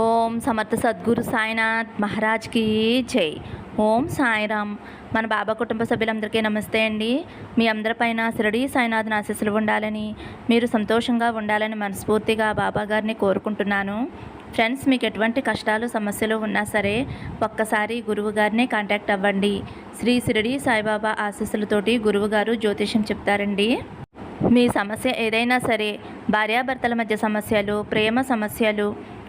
ఓం సమర్థ సద్గురు సాయినాథ్ మహారాజ్కి జై. ఓం సాయిరామ్. మన బాబా కుటుంబ సభ్యులందరికీ నమస్తే అండి. మీ అందరిపైన శిరడి సాయినాథ్ ఆశీస్సులు ఉండాలని మీరు సంతోషంగా ఉండాలని మనస్ఫూర్తిగా బాబా గారిని కోరుకుంటున్నాను. ఫ్రెండ్స్ మీకు ఎటువంటి కష్టాలు సమస్యలు ఉన్నా సరే ఒక్కసారి గురువు గారిని కాంటాక్ట్ అవ్వండి. శ్రీ శిరడి సాయిబాబా ఆశీస్సులతోటి గురువు గారు జ్యోతిషం చెప్తారండి. మీ సమస్య ఏదైనా సరే భార్యాభర్తల మధ్య సమస్యలు ప్రేమ సమస్యలు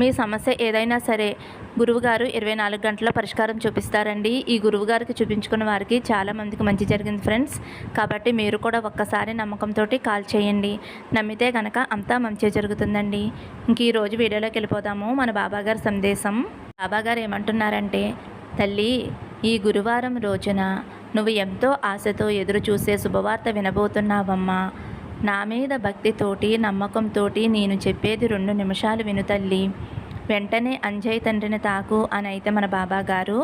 మీ సమస్య ఏదైనా సరే గురువుగారు ఇరవై నాలుగు గంటల పరిష్కారం చూపిస్తారండి. ఈ గురువుగారికి చూపించుకున్న వారికి చాలామందికి మంచి జరిగింది ఫ్రెండ్స్. కాబట్టి మీరు కూడా ఒక్కసారి నమ్మకంతో కాల్ చేయండి. నమ్మితే కనుక అంతా మంచి జరుగుతుందండి. ఇంక ఈరోజు వీడియోలోకి వెళ్ళిపోదాము. మన బాబాగారి సందేశం. బాబాగారు ఏమంటున్నారంటే తల్లి ఈ గురువారం రోజున నువ్వు ఎంతో ఆశతో ఎదురు చూసే శుభవార్త వినబోతున్నావమ్మా. నా మీద భక్తితోటి నమ్మకంతోటి నేను చెప్పేది రెండు నిమిషాలు విను తల్లి. వెంటనే అంజయ్ తండ్రిని తాకు అని అయితే మన బాబా గారు.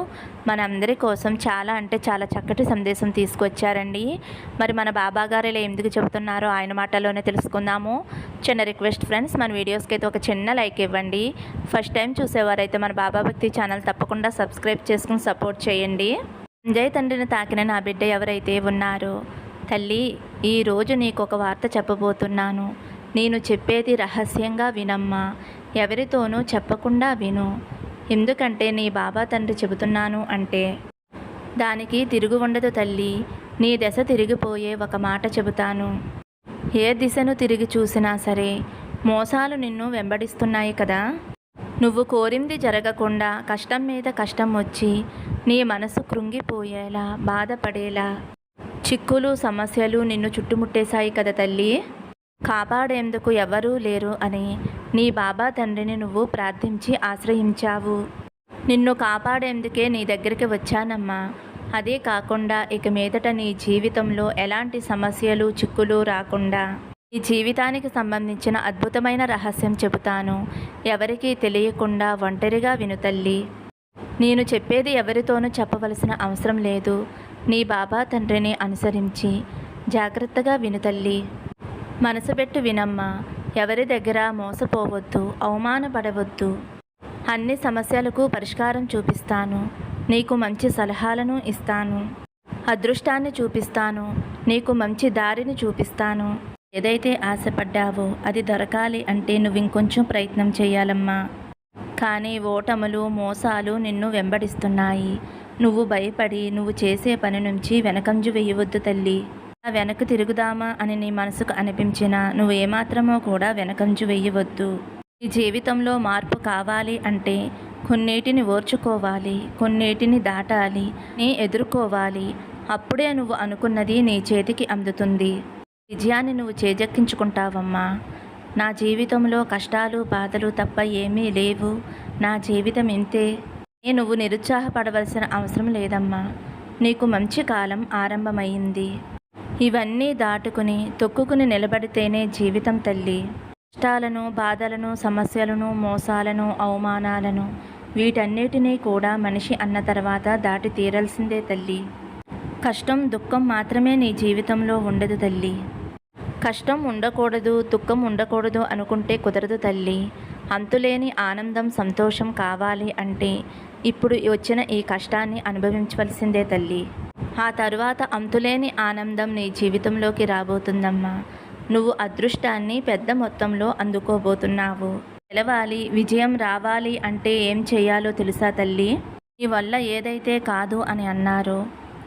మనందరి కోసం చాలా అంటే చాలా చక్కటి సందేశం తీసుకొచ్చారండి. మరి మన బాబా గారు ఇలా ఎందుకు చెబుతున్నారో ఆయన మాటలోనే తెలుసుకుందాము. చిన్న రిక్వెస్ట్ ఫ్రెండ్స్ మన వీడియోస్కి అయితే ఒక చిన్న లైక్ ఇవ్వండి. ఫస్ట్ టైం చూసేవారైతే మన బాబా భక్తి ఛానల్ తప్పకుండా సబ్స్క్రైబ్ చేసుకుని సపోర్ట్ చేయండి. అంజయ్ తండ్రిని తాకిన నా బిడ్డ ఎవరైతే ఉన్నారో తల్లి ఈరోజు నీకు ఒక వార్త చెప్పబోతున్నాను. నేను చెప్పేది రహస్యంగా వినమ్మా. ఎవరితోనూ చెప్పకుండా విను. ఎందుకంటే నీ బాబా తండ్రి చెబుతున్నాను అంటే దానికి తిరుగు ఉండదు తల్లి నీ దశ తిరిగిపోయే ఒక మాట చెబుతాను. ఏ దిశను తిరిగి చూసినా సరే మోసాలు నిన్ను వెంబడిస్తున్నాయి కదా. నువ్వు కోరింది జరగకుండా కష్టం మీద కష్టం వచ్చి నీ మనసు కృంగిపోయేలా బాధపడేలా చిక్కులు సమస్యలు నిన్ను చుట్టుముట్టేశాయి కదా తల్లి. కాపాడేందుకు ఎవరూ లేరు అని నీ బాబా తండ్రిని నువ్వు ప్రార్థించి ఆశ్రయించావు. నిన్ను కాపాడేందుకే నీ దగ్గరికి వచ్చానమ్మా. అదే కాకుండా ఇక మీదట నీ జీవితంలో ఎలాంటి సమస్యలు చిక్కులు రాకుండా ఈ జీవితానికి సంబంధించిన అద్భుతమైన రహస్యం చెబుతాను. ఎవరికీ తెలియకుండా ఒంటరిగా విను తల్లి. నేను చెప్పేది ఎవరితోనూ చెప్పవలసిన అవసరం లేదు. నీ బాబా తండ్రిని అనుసరించి జాగ్రత్తగా విను తల్లి. మనసు పెట్టు వినమ్మా. ఎవరి దగ్గర మోసపోవద్దు అవమానపడవద్దు. అన్ని సమస్యలకు పరిష్కారం చూపిస్తాను. నీకు మంచి సలహాలను ఇస్తాను. అదృష్టాన్ని చూపిస్తాను. నీకు మంచి దారిని చూపిస్తాను. ఏదైతే ఆశపడ్డావో అది దొరకాలి అంటే నువ్వు ఇంకొంచెం ప్రయత్నం చేయాలమ్మా. కానీ ఓటములు మోసాలు నిన్ను వెంబడిస్తున్నాయి. నువ్వు భయపడి నువ్వు చేసే పని నుంచి వెనకంజు వేయవద్దు తల్లి. వెనక్కి తిరుగుదామా అని నీ మనసుకు అనిపించినా నువ్వు ఏమాత్రమో కూడా వెనకంజు వేయవద్దు నీ జీవితంలో మార్పు కావాలి అంటే కొన్నిటిని ఓర్చుకోవాలి కొన్నిటిని దాటాలి నీ ఎదుర్కోవాలి. అప్పుడే నువ్వు అనుకున్నది నీ చేతికి అందుతుంది. విజయాన్ని నువ్వు చేజెక్కించుకుంటావమ్మా. నా జీవితంలో కష్టాలు బాధలు తప్ప ఏమీ లేవు. నా జీవితం ఇంతే. నువ్వు నిరుత్సాహపడవలసిన అవసరం లేదమ్మా. నీకు మంచి కాలం ఆరంభమైంది ఇవన్నీ దాటుకుని తొక్కుకుని నిలబడితేనే జీవితం తల్లి. కష్టాలను బాధలను సమస్యలను మోసాలను అవమానాలను వీటన్నిటినీ కూడా మనిషి అన్న తర్వాత దాటి తీరాల్సిందే తల్లి. కష్టం దుఃఖం మాత్రమే నీ జీవితంలో ఉండదు తల్లి. కష్టం ఉండకూడదు దుఃఖం ఉండకూడదు అనుకుంటే కుదరదు తల్లి. అంతులేని ఆనందం సంతోషం కావాలి అంటే ఇప్పుడు వచ్చిన ఈ కష్టాన్ని అనుభవించవలసిందే తల్లి. ఆ తర్వాత అంతులేని ఆనందం నీ జీవితంలోకి రాబోతుందమ్మా. నువ్వు అదృష్టాన్ని పెద్ద మొత్తంలో అందుకోబోతున్నావు. గెలవాలి విజయం రావాలి అంటే ఏం చేయాలో తెలుసా తల్లి? నీ వల్ల ఏదైతే కాదు అని అన్నారో.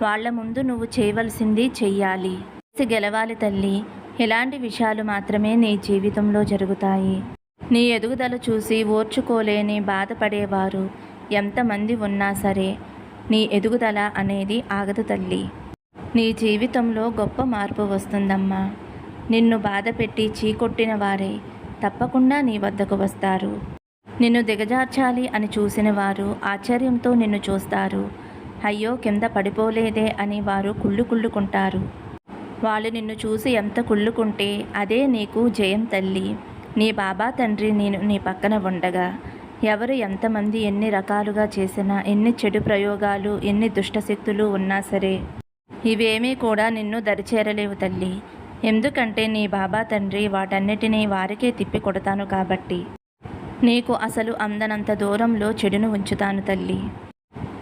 వాళ్ళ ముందు నువ్వు చేయవలసింది చెయ్యాలి. గెలవాలి తల్లి. ఇలాంటి విషయాలు మాత్రమే నీ జీవితంలో జరుగుతాయి. నీ ఎదుగుదల చూసి ఓర్చుకోలేని బాధపడేవారు ఎంతమంది ఉన్నా సరే నీ ఎదుగుదల అనేది ఆగదు తల్లి. నీ జీవితంలో గొప్ప మార్పు వస్తుందమ్మా. నిన్ను బాధ పెట్టి చీకొట్టిన వారే తప్పకుండా నీ వద్దకు వస్తారు. నిన్ను దిగజార్చాలి అని చూసిన వారు ఆశ్చర్యంతో నిన్ను చూస్తారు. అయ్యో కింద పడిపోలేదే అని వారు కుళ్ళు కుళ్ళుకుంటారు. వాళ్ళు నిన్ను చూసి ఎంత కుళ్ళుకుంటే అదే నీకు జయం తల్లి. నీ బాబా తండ్రి నేను నీ పక్కన ఉండగా ఎవరు ఎంతమంది ఎన్ని రకాలుగా చేసినా ఎన్ని చెడు ప్రయోగాలు ఎన్ని దుష్టశక్తులు ఉన్నా సరే ఇవేమీ కూడా నిన్ను దరిచేరలేవు తల్లి. ఎందుకంటే నీ బాబా తండ్రి వాటన్నిటినీ వారికే తిప్పి కొడతాను కాబట్టి. నీకు అసలు అందనంత దూరంలో చెడును ఉంచుతాను తల్లి.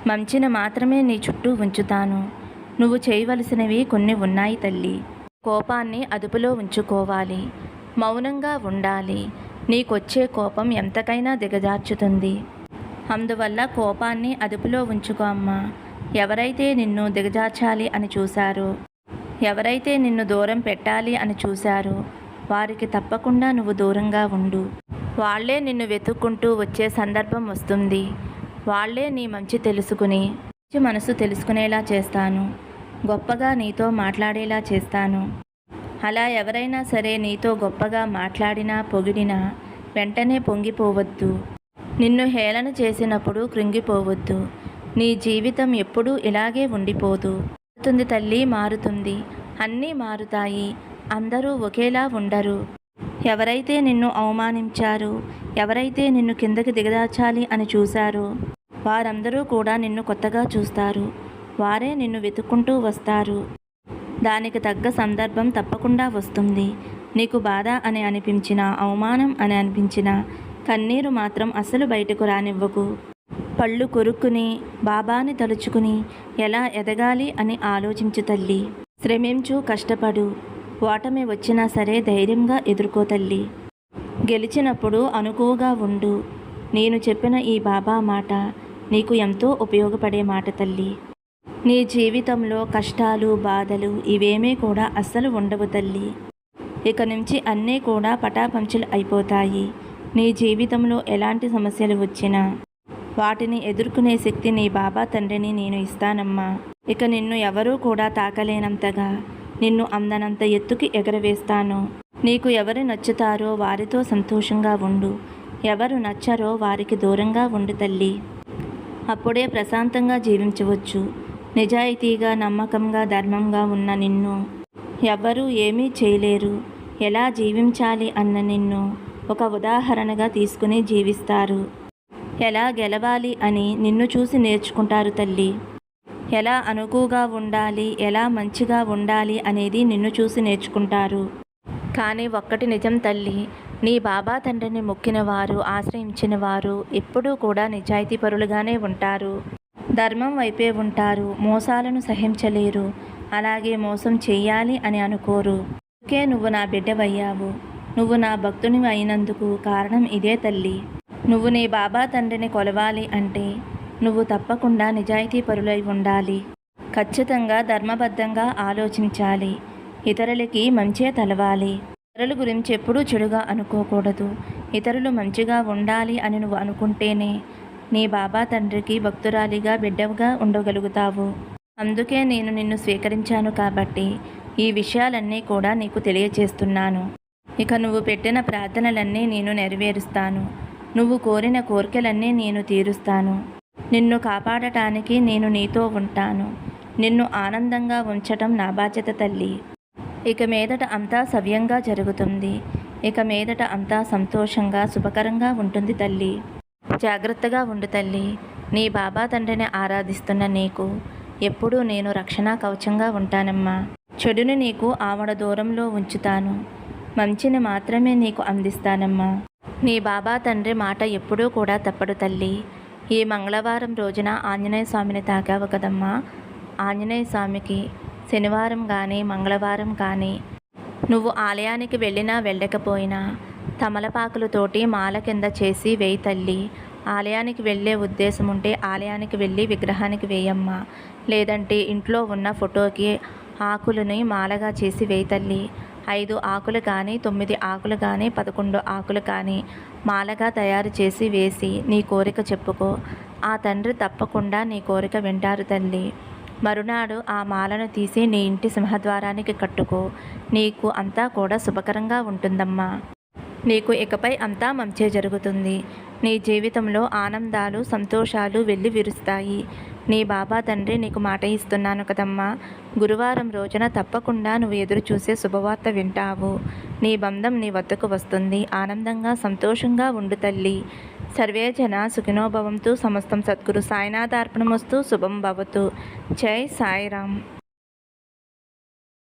మంచిని మాత్రమే నీ చుట్టూ ఉంచుతాను. నువ్వు చేయవలసినవి కొన్ని ఉన్నాయి తల్లి. కోపాన్ని అదుపులో ఉంచుకోవాలి. మౌనంగా ఉండాలి. నీకొచ్చే కోపం ఎంతకైనా దిగజార్చుతుంది. అందువల్ల కోపాన్ని అదుపులో ఉంచుకో అమ్మా. ఎవరైతే నిన్ను దిగజార్చాలి అని చూశారో ఎవరైతే నిన్ను దూరం పెట్టాలి అని చూశారో వారికి తప్పకుండా నువ్వు దూరంగా ఉండు. వాళ్ళే నిన్ను వెతుక్కుంటూ వచ్చే సందర్భం వస్తుంది. వాళ్ళే నీ మంచి తెలుసుకుని మంచి మనసు తెలుసుకునేలా చేస్తాను. గొప్పగా నీతో మాట్లాడేలా చేస్తాను. అలా ఎవరైనా సరే నీతో గొప్పగా మాట్లాడినా పొగిడినా వెంటనే పొంగిపోవద్దు. నిన్ను హేళన చేసినప్పుడు కృంగిపోవద్దు. నీ జీవితం ఎప్పుడూ ఇలాగే ఉండిపోదు. మారుతుంది తల్లి మారుతుంది. అన్నీ మారుతాయి. అందరూ ఒకేలా ఉండరు. ఎవరైతే నిన్ను అవమానించారు ఎవరైతే నిన్ను కిందకి దిగదార్చాలి అని చూశారో వారందరూ కూడా నిన్ను కొత్తగా చూస్తారు. వారే నిన్ను వెతుక్కుంటూ వస్తారు. దానికి తగ్గ సందర్భం తప్పకుండా వస్తుంది. నీకు బాధ అని అనిపించిన అవమానం అని అనిపించిన కన్నీరు మాత్రం అసలు బయటకు రానివ్వకు. పళ్ళు కొరుక్కుని బాబాని తలుచుకుని ఎలా ఎదగాలి అని ఆలోచించు తల్లి. శ్రమించు కష్టపడు. ఓటమి వచ్చినా సరే ధైర్యంగా ఎదుర్కో తల్లి. గెలిచినప్పుడు అనుకువగా ఉండు. నేను చెప్పిన ఈ బాబా మాట నీకు ఎంతో ఉపయోగపడే మాట తల్లి. నీ జీవితంలో కష్టాలు బాధలు ఇవేమీ కూడా అస్సలు ఉండవు తల్లి. ఇక నుంచి అన్నీ కూడా పటాపంచులు అయిపోతాయి. నీ జీవితంలో ఎలాంటి సమస్యలు వచ్చినా వాటిని ఎదుర్కొనే శక్తి నీ బాబా తండ్రిని నేను ఇస్తానమ్మా. ఇక నిన్ను ఎవరూ కూడా తాకలేనంతగా నిన్ను అందనంత ఎత్తుకి ఎగరవేస్తాను. నీకు ఎవరు నచ్చుతారో వారితో సంతోషంగా ఉండు. ఎవరు నచ్చరో వారికి దూరంగా ఉండు తల్లి. అప్పుడే ప్రశాంతంగా జీవించవచ్చు. నిజాయితీగా నమ్మకంగా ధర్మంగా ఉన్న నిన్ను ఎవ్వరూ ఏమీ చేయలేరు. ఎలా జీవించాలి అన్న నిన్ను ఒక ఉదాహరణగా తీసుకుని జీవిస్తారు. ఎలా గెలవాలి అని నిన్ను చూసి నేర్చుకుంటారు తల్లి. ఎలా అనుకుగా ఉండాలి ఎలా మంచిగా ఉండాలి అనేది నిన్ను చూసి నేర్చుకుంటారు. కానీ ఒక్కటి నిజం తల్లి నీ బాబా తండ్రిని మొక్కిన వారు ఆశ్రయించిన వారు ఎప్పుడూ కూడా నిజాయితీ పరులుగానే ఉంటారు. ధర్మం వైపే ఉంటారు మోసాలను సహించలేరు. అలాగే మోసం చెయ్యాలి అని అనుకోరు. ఓకే నువ్వు నా బిడ్డవయ్యావు. నువ్వు నా భక్తుని అయినందుకు కారణం ఇదే తల్లి. నువ్వు నీ బాబా తండ్రిని కొలవాలి అంటే నువ్వు తప్పకుండా నిజాయితీ పరులై ఉండాలి. ఖచ్చితంగా ధర్మబద్ధంగా ఆలోచించాలి. ఇతరులకి మంచే తలవాలి. ఇతరుల గురించి ఎప్పుడూ చెడుగా అనుకోకూడదు. ఇతరులు మంచిగా ఉండాలి అని నువ్వు అనుకుంటేనే నీ బాబా తండ్రికి భక్తురాలిగా బిడ్డవుగా ఉండగలుగుతావు. అందుకే నేను నిన్ను స్వీకరించాను కాబట్టి ఈ విషయాలన్నీ కూడా నీకు తెలియచేస్తున్నాను. ఇక నువ్వు పెట్టిన ప్రార్థనలన్నీ నేను నెరవేరుస్తాను. నువ్వు కోరిన కోరికలన్నీ నేను తీరుస్తాను. నిన్ను కాపాడటానికి నేను నీతో ఉంటాను. నిన్ను ఆనందంగా ఉంచటం నా బాధ్యత తల్లి. ఇక మీదట అంతా సవ్యంగా జరుగుతుంది. ఇక మీదట అంతా సంతోషంగా శుభకరంగా ఉంటుంది తల్లి. జాగ్రత్తగా ఉండు తల్లి. నీ బాబా తండ్రిని ఆరాధిస్తున్న నీకు ఎప్పుడూ నేను రక్షణ కవచంగా ఉంటానమ్మా. చెడుని నీకు ఆమడ దూరంలో ఉంచుతాను. మంచిని మాత్రమే నీకు అందిస్తానమ్మా. నీ బాబా తండ్రి మాట ఎప్పుడూ కూడా తప్పడు తల్లి. ఈ మంగళవారం రోజున ఆంజనేయ స్వామిని తాకావు కదమ్మా. ఆంజనేయ స్వామికి శనివారం కానీ మంగళవారం కానీ నువ్వు ఆలయానికి వెళ్ళినా వెళ్ళకపోయినా తమలపాకులతోటి మాల కింద చేసి వేయి తల్లి. ఆలయానికి వెళ్ళే ఉద్దేశం ఉంటే ఆలయానికి వెళ్ళి విగ్రహానికి వేయమ్మా. లేదంటే ఇంట్లో ఉన్న ఫోటోకి ఆకులని మాలగా చేసి వేయి తల్లి. ఐదు ఆకులు కానీ తొమ్మిది ఆకులు కానీ పదకొండు ఆకులు కానీ మాలగా తయారు చేసి వేసి నీ కోరిక చెప్పుకో. ఆ తండ్రి తప్పకుండా నీ కోరిక వింటారు తల్లి. మరునాడు ఆ మాలను తీసి నీ ఇంటి సింహద్వారానికి కట్టుకో. నీకు అంతా కూడా శుభకరంగా ఉంటుందమ్మా. నీకు ఇకపై అంతా మంచే జరుగుతుంది. నీ జీవితంలో ఆనందాలు సంతోషాలు వెళ్ళి విరుస్తాయి. నీ బాబా తండ్రి నీకు మాట ఇస్తున్నాను కదమ్మా. గురువారం రోజున తప్పకుండా నువ్వు ఎదురు చూసే శుభవార్త వింటావు. నీ బంధం నీ వద్దకు వస్తుంది. ఆనందంగా సంతోషంగా ఉండు తల్లి. సర్వే జన సుఖినోభవంతు సమస్తం సద్గురు సాయినాథార్పణమస్తు శుభం భవతు. జై సాయిరామ్.